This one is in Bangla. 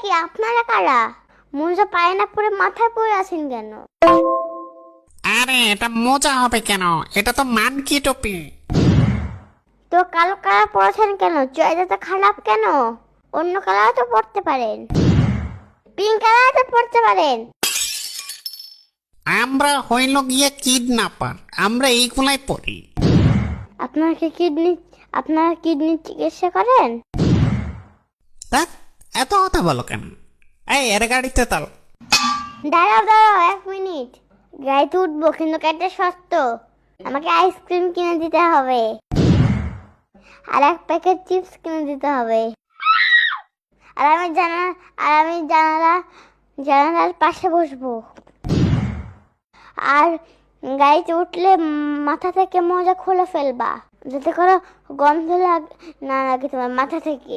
কি আপনারা কারা? মোজা পায়ে না পরে মাথায় পরে আছেন কেন? আরে এটা মজা হবে কেন? এটা তো মানকি টুপি। তো কালো কালার পরেছেন কেন? চয়েস তো খারাপ কেন? অন্য কালার তো পড়তে পারেন। পিঙ্ক কালার তো পড়তে পারেন। আমরা হইল গিয়ে কিডন্যাপার। আমরা এইগুলাই পড়ি। আপনারা কি কিডনি আপনারা কিডনি চিকিৎসা করেন? এত কথা বলো কেন? এই, এর গাড়িতে তাল। দাঁড়াও দাঁড়াও, এক মিনিট। গাড়িতে উঠবো, কিন্তু গাড়িটা সস্ত। আমাকে আইসক্রিম কিনে দিতে হবে। আর এক প্যাকেট চিপস কিনে দিতে হবে। আর আমি জানা, আর আমি জানালা, জানালার পাশে বসবো। আর গাড়িতে উঠলে মাথা থেকে মজা খুলে ফেলবা। যাতে করে গন্ধ লাগ না লাগে তোমার মাথা থেকে।